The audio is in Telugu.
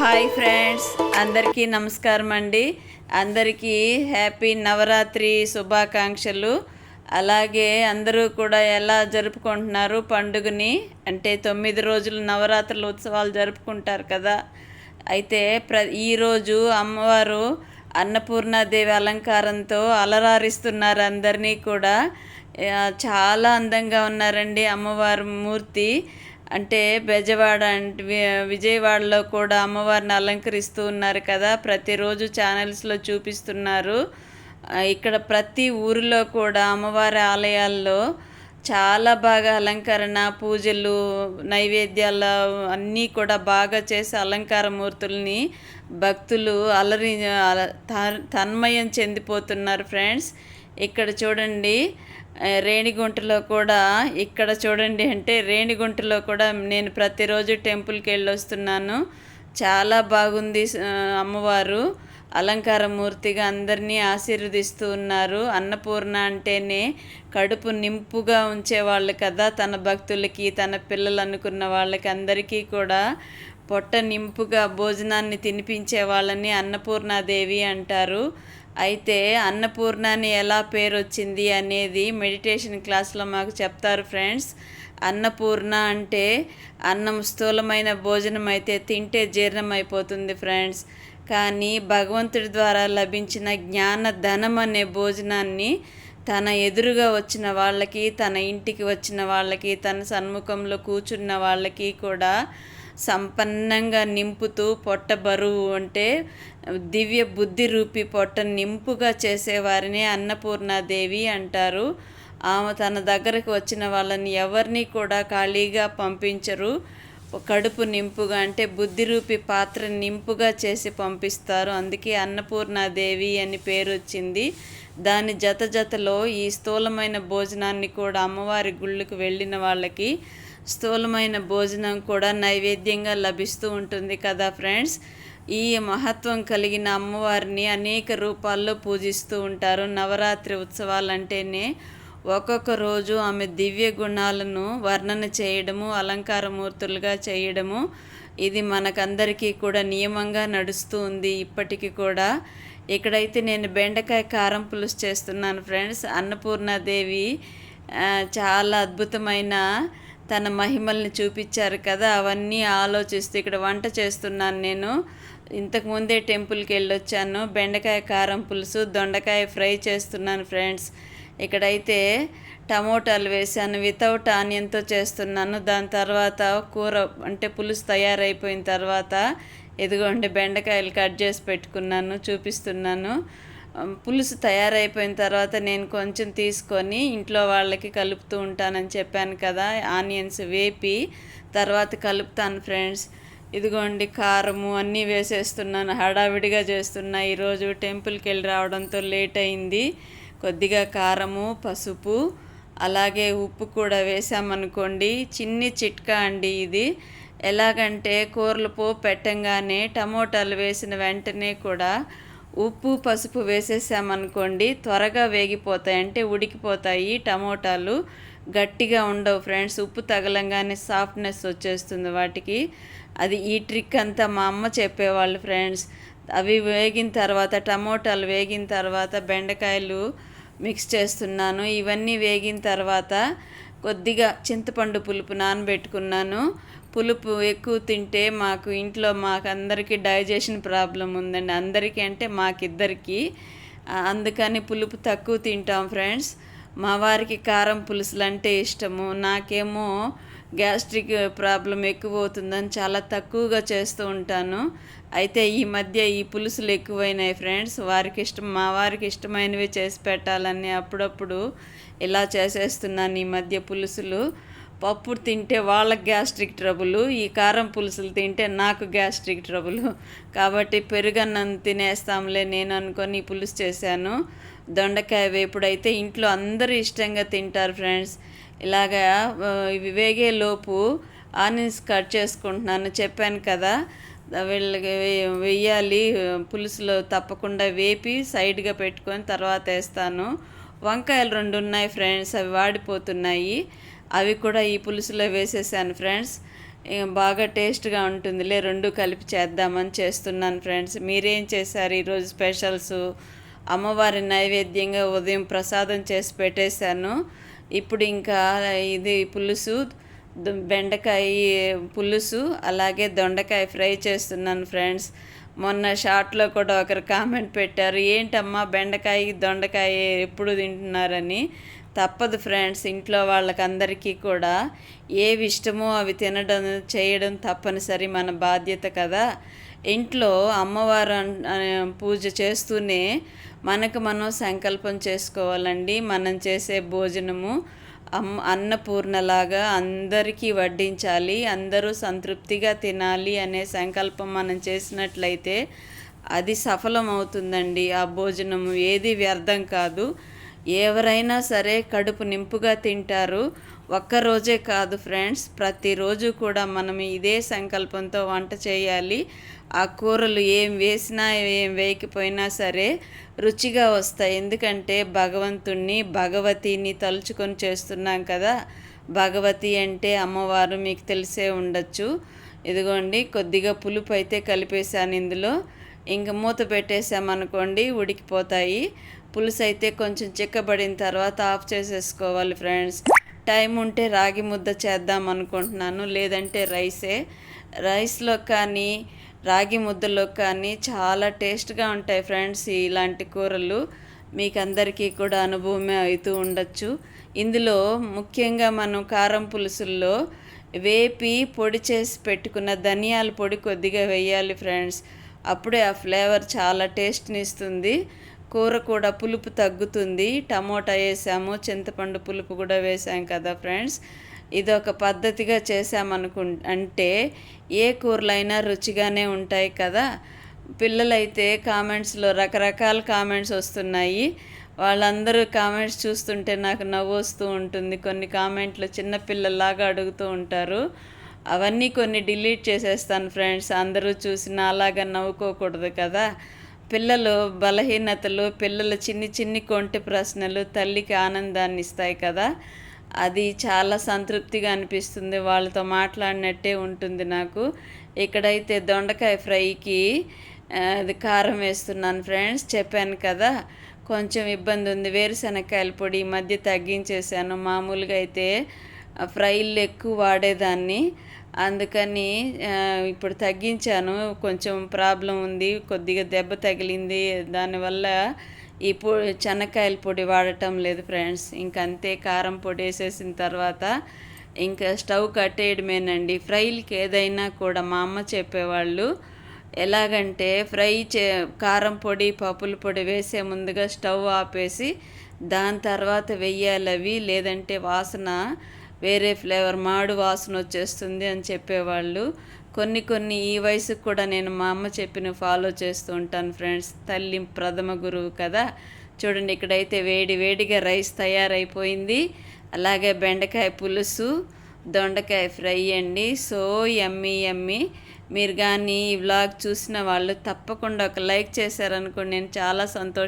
హాయ్ ఫ్రెండ్స్ అందరికీ నమస్కారం అండి. అందరికీ హ్యాపీ నవరాత్రి శుభాకాంక్షలు. అలాగే అందరూ కూడా ఎలా జరుపుకుంటున్నారు పండుగని? అంటే తొమ్మిది రోజులు నవరాత్రుల ఉత్సవాలు జరుపుకుంటారు కదా. అయితే ప్ర ఈరోజు అమ్మవారు అన్నపూర్ణాదేవి అలంకారంతో అలరారిస్తున్నారు అందరినీ కూడా. చాలా అందంగా ఉన్నారండి అమ్మవారి మూర్తి. అంటే బెజవాడ అంటే వి- విజయవాడలో కూడా అమ్మవారిని అలంకరిస్తూ ఉన్నారు కదా. ప్రతిరోజు ఛానల్స్లో చూపిస్తున్నారు. ఇక్కడ ప్రతి ఊరిలో కూడా అమ్మవారి ఆలయాల్లో చాలా బాగా అలంకరణ పూజలు నైవేద్యాలు అన్నీ కూడా బాగా చేసి అలంకార మూర్తుల్ని భక్తులు అలరి తన్మయం చెందిపోతున్నారు ఫ్రెండ్స్. ఇక్కడ చూడండి రేణిగుంటలో కూడా ఇక్కడ చూడండి అంటే రేణిగుంటలో కూడా నేను ప్రతిరోజు టెంపుల్కి వెళ్ళి వస్తున్నాను చాలా బాగుంది అమ్మవారు. అలంకార మూర్తిగా అందరినీ ఆశీర్వదిస్తూ ఉన్నారు. అన్నపూర్ణ అంటేనే కడుపు నింపుగా ఉంచేవాళ్ళు కదా తన భక్తులకి తన పిల్లలు అనుకున్న వాళ్ళకి అందరికీ కూడా పొట్ట నింపుగా భోజనాన్ని తినిపించే వాళ్ళని అన్నపూర్ణాదేవి అంటారు. అయితే అన్నపూర్ణ అని ఎలా పేరు వచ్చింది అనేది మెడిటేషన్ క్లాస్లో మాకు చెప్తారు ఫ్రెండ్స్ అన్నపూర్ణ అంటే అన్నం స్థూలమైన భోజనం అయితే తింటే జీర్ణం అయిపోతుంది ఫ్రెండ్స్ కానీ భగవంతుడి ద్వారా లభించిన జ్ఞాన ధనం అనే భోజనాన్ని తన ఎదురుగా వచ్చిన వాళ్ళకి తన ఇంటికి వచ్చిన వాళ్ళకి తన సన్ముఖంలో కూర్చున్న వాళ్ళకి కూడా సంపన్నంగా నింపుతూ పొట్ట బరువు అంటే దివ్య బుద్ధి రూపి పొట్ట నింపుగా చేసేవారిని అన్నపూర్ణాదేవి అంటారు. ఆమె తన దగ్గరకు వచ్చిన వాళ్ళని ఎవరిని కూడా ఖాళీగా పంపించరు. కడుపు నింపుగా అంటే బుద్ధి రూపి పాత్ర నింపుగా చేసి పంపిస్తారు. అందుకే అన్నపూర్ణాదేవి అని పేరు వచ్చింది. దాని జత జతలో ఈ స్థూలమైన భోజనాన్ని కూడా అమ్మవారి గుళ్ళకు వెళ్ళిన వాళ్ళకి స్థూలమైన భోజనం కూడా నైవేద్యంగా లభిస్తూ ఉంటుంది కదా ఫ్రెండ్స్? ఈ మహత్వం కలిగిన అమ్మవారిని అనేక రూపాల్లో పూజిస్తూ ఉంటారు. నవరాత్రి ఉత్సవాలంటేనే ఒక్కొక్క రోజు ఆమె దివ్య గుణాలను వర్ణన చేయడము అలంకారమూర్తులుగా చేయడము. ఇది మనకందరికీ కూడా నియమంగా నడుస్తూ ఉంది ఇప్పటికీ కూడా. ఇక్కడైతే నేను బెండకాయ కారం పులుసు చేస్తున్నాను ఫ్రెండ్స్. అన్నపూర్ణాదేవి చాలా అద్భుతమైన తన మహిమల్ని చూపించారు కదా అవన్నీ ఆలోచిస్తూ ఇక్కడ వంట చేస్తున్నాను నేను. ఇంతకుముందే టెంపుల్కి వెళ్ళొచ్చాను. బెండకాయ కారం పులుసు దొండకాయ ఫ్రై చేస్తున్నాను ఫ్రెండ్స్. ఇక్కడైతే టమోటాలు వేసాను వితౌట్ ఆనియన్తో చేస్తున్నాను. దాని తర్వాత కూర అంటే పులుసు తయారైపోయిన తర్వాత ఇదిగోండి బెండకాయలు కట్ చేసి పెట్టుకున్నాను చూపిస్తున్నాను. పులుసు తయారైపోయిన తర్వాత నేను కొంచెం తీసుకొని ఇంట్లో వాళ్ళకి కలుపుతూ ఉంటానని చెప్పాను కదా ఆనియన్స్ వేపి తర్వాత కలుపుతాను ఫ్రెండ్స్. ఇదిగోండి కారము అన్నీ వేసేస్తున్నాను హడావిడిగా చేస్తున్నా. ఈరోజు టెంపుల్కి వెళ్ళి రావడంతో లేట్ అయింది. కొద్దిగా కారము పసుపు అలాగే ఉప్పు కూడా వేసామనుకోండి. చిన్ని చిట్కా అండి ఇది. ఎలాగంటే కూరలు పోపు పెట్టంగానే టమోటాలు వేసిన వెంటనే కూడా ఉప్పు పసుపు వేసేసామనుకోండి త్వరగా వేగిపోతాయి. అంటే ఉడికిపోతాయి టమోటాలు. గట్టిగా ఉండవు ఫ్రెండ్స్. ఉప్పు తగలంగానే సాఫ్ట్నెస్ వచ్చేస్తుంది వాటికి. అది ఈ ట్రిక్ అంతా మా అమ్మ చెప్పేవాళ్ళు ఫ్రెండ్స్. అవి వేగిన తర్వాత టమోటాలు వేగిన తర్వాత బెండకాయలు మిక్స్ చేస్తున్నాను. ఇవన్నీ వేగిన తర్వాత కొద్దిగా చింతపండు పులుపు నానబెట్టుకున్నాను. పులుపు ఎక్కువ తింటే మాకు ఇంట్లో మాకు అందరికీ డైజెషన్ ప్రాబ్లం ఉందండి. అందరికీ అంటే మాకిద్దరికి. అందుకని పులుపు తక్కువ తింటాం ఫ్రెండ్స్. మా వారికి కారం పులుసులు అంటే ఇష్టము. నాకేమో గ్యాస్ట్రిక్ ప్రాబ్లం ఎక్కువ అవుతుందని చాలా తక్కువగా చేస్తూ ఉంటాను. అయితే ఈ మధ్య ఈ పులుసులు ఎక్కువైనాయి ఫ్రెండ్స్. వారికి ఇష్టం మా వారికి ఇష్టమైనవి చేసి పెట్టాలని అప్పుడప్పుడు ఇలా చేసేస్తున్నాను ఈ మధ్య పులుసులు. పప్పు తింటే వాళ్ళకి గ్యాస్ట్రిక్ ట్రబుల్ ఈ కారం పులుసులు తింటే నాకు గ్యాస్ట్రిక్ ట్రబుల్. కాబట్టి పెరుగన్నం తినేస్తాంలే నేను అనుకొని పులుసు చేశాను. దొండకాయ వేపుడైతే ఇంట్లో అందరూ ఇష్టంగా తింటారు ఫ్రెండ్స్. ఇలాగా ఇవి వేగే లోపు ఆనియన్స్ కట్ చేసుకుంటున్నాను. చెప్పాను కదా వీళ్ళకి వేయాలి పులుసులో తప్పకుండా వేపి సైడ్గా పెట్టుకొని తర్వాత వేస్తాను. వంకాయలు రెండు ఉన్నాయి ఫ్రెండ్స్ అవి వాడిపోతున్నాయి. అవి కూడా ఈ పులుసులో వేసేసాను ఫ్రెండ్స్. బాగా టేస్ట్గా ఉంటుందిలే రెండు కలిపి చేద్దామని చేస్తున్నాను ఫ్రెండ్స్. మీరేం చేశారు? ఈరోజు స్పెషల్స్ అమ్మవారి నైవేద్యంగా ఉదయం ప్రసాదం చేసి పెట్టేశాను. ఇప్పుడు ఇంకా ఇది పులుసు బెండకాయ పులుసు అలాగే దొండకాయ ఫ్రై చేస్తున్నాను ఫ్రెండ్స్. మొన్న షార్ట్లో కూడా ఒకరు కామెంట్ పెట్టారు. ఏంటమ్మా బెండకాయ దొండకాయ ఎప్పుడు తింటున్నారని? తప్పదు ఫ్రెండ్స్ ఇంట్లో వాళ్ళకందరికీ కూడా. ఏవి ఇష్టమో అవి తినడం చేయడం తప్పనిసరి మన బాధ్యత కదా. ఇంట్లో అమ్మవారు పూజ చేస్తూనే మనకు మనం సంకల్పం చేసుకోవాలండి. మనం చేసే భోజనము అమ్ అన్నపూర్ణలాగా అందరికీ వడ్డించాలి. అందరూ సంతృప్తిగా తినాలి అనే సంకల్పం మనం చేసినట్లయితే అది సఫలం అవుతుందండి ఆ భోజనము ఏది వ్యర్థం కాదు. ఎవరైనా సరే కడుపు నింపుగా తింటారు. ఒక్కరోజే కాదు ఫ్రెండ్స్ ప్రతిరోజు కూడా మనం ఇదే సంకల్పంతో వంట చేయాలి. ఆ కూరలు ఏం వేసినా ఏం వేయకపోయినా సరే రుచిగా వస్తాయి. ఎందుకంటే భగవంతుణ్ణి భగవతిని తలుచుకొని చేస్తున్నాం కదా. భగవతి అంటే అమ్మవారు మీకు తెలిసే ఉండొచ్చు. ఇదిగోండి కొద్దిగా పులుపు అయితే కలిపేశాను ఇందులో. ఇంక మూత పెట్టేసామనుకోండి ఉడికిపోతాయి. పులుసు అయితే కొంచెం చిక్కబడిన తర్వాత ఆఫ్ చేసేసుకోవాలి ఫ్రెండ్స్. టైం ఉంటే రాగి ముద్ద చేద్దాం అనుకుంటున్నాను. లేదంటే రైసే. రైస్లో కానీ రాగి ముద్దలో కానీ చాలా టేస్ట్గా ఉంటాయి ఫ్రెండ్స్ ఇలాంటి కూరలు. మీకు అందరికీ కూడా అనుభవమే అవుతూ ఉండొచ్చు. ఇందులో ముఖ్యంగా మనం కారం పులుసుల్లో వేపి పొడి చేసి పెట్టుకున్న ధనియాల పొడి కొద్దిగా వేయాలి ఫ్రెండ్స్. అప్పుడే ఆ ఫ్లేవర్ చాలా టేస్ట్ని ఇస్తుంది. కూర కూడా పులుపు తగ్గుతుంది. టమోటా వేసాము చింతపండు పులుపు కూడా వేసాం కదా ఫ్రెండ్స్. ఇది ఒక పద్ధతిగా చేసామనుకు అంటే ఏ కూరలైనా రుచిగానే ఉంటాయి కదా. పిల్లలైతే కామెంట్స్లో రకరకాల కామెంట్స్ వస్తున్నాయి. వాళ్ళందరూ కామెంట్స్ చూస్తుంటే నాకు నవ్వు వస్తూ ఉంటుంది. కొన్ని కామెంట్లు చిన్నపిల్లలాగా అడుగుతూ ఉంటారు. అవన్నీ కొన్ని డిలీట్ చేసేస్తాను ఫ్రెండ్స్. అందరూ చూసి నాలాగా నవ్వుకోకూడదు కదా. పిల్లలు బలహీనతలు పిల్లల చిన్ని చిన్ని కొంటి ప్రశ్నలు తల్లికి ఆనందాన్ని ఇస్తాయి కదా. అది చాలా సంతృప్తిగా అనిపిస్తుంది. వాళ్ళతో మాట్లాడినట్టే ఉంటుంది నాకు. ఇక్కడైతే దొండకాయ ఫ్రైకి అది కారం వేస్తున్నాను ఫ్రెండ్స్. చెప్పాను కదా కొంచెం ఇబ్బంది ఉంది. వేరుశనక్కాయల పొడి ఈ మధ్య తగ్గించేసాను మామూలుగా అయితే ఫ్రైలు ఎక్కువ వాడేదాన్ని. అందుకని ఇప్పుడు తగ్గించాను. కొంచెం ప్రాబ్లం ఉంది. కొద్దిగా దెబ్బ తగిలింది. దానివల్ల ఈ పొ చెనక్కాయల పొడి వాడటం లేదు ఫ్రెండ్స్. ఇంకంతే కారం పొడి వేసేసిన తర్వాత ఇంకా స్టవ్ కట్టేయడమేనండి. ఫ్రైలకి ఏదైనా కూడా మా అమ్మ చెప్పేవాళ్ళు ఎలాగంటే ఫ్రై చే కారం పొడి పప్పుల పొడి వేసే ముందుగా స్టవ్ ఆపేసి దాని తర్వాత వెయ్యాలి అవి. లేదంటే వాసన వేరే ఫ్లేవర్ మాడు వాసన వచ్చేస్తుంది అని చెప్పేవాళ్ళు. కొన్ని కొన్ని ఈ వయసుకు కూడా నేను మా అమ్మ చెప్పిన ఫాలో చేస్తూ ఉంటాను ఫ్రెండ్స్ తల్లి ప్రథమ గురువు కదా. చూడండి ఇక్కడైతే వేడి వేడిగా రైస్ తయారైపోయింది. అలాగే బెండకాయ పులుసు దొండకాయ ఫ్రై అండి. సో ఎమ్మి ఎమ్మి మీరు కానీ ఈ వ్లాగ్ చూసిన వాళ్ళు తప్పకుండా ఒక లైక్ చేశారనుకోండి నేను చాలా సంతోషం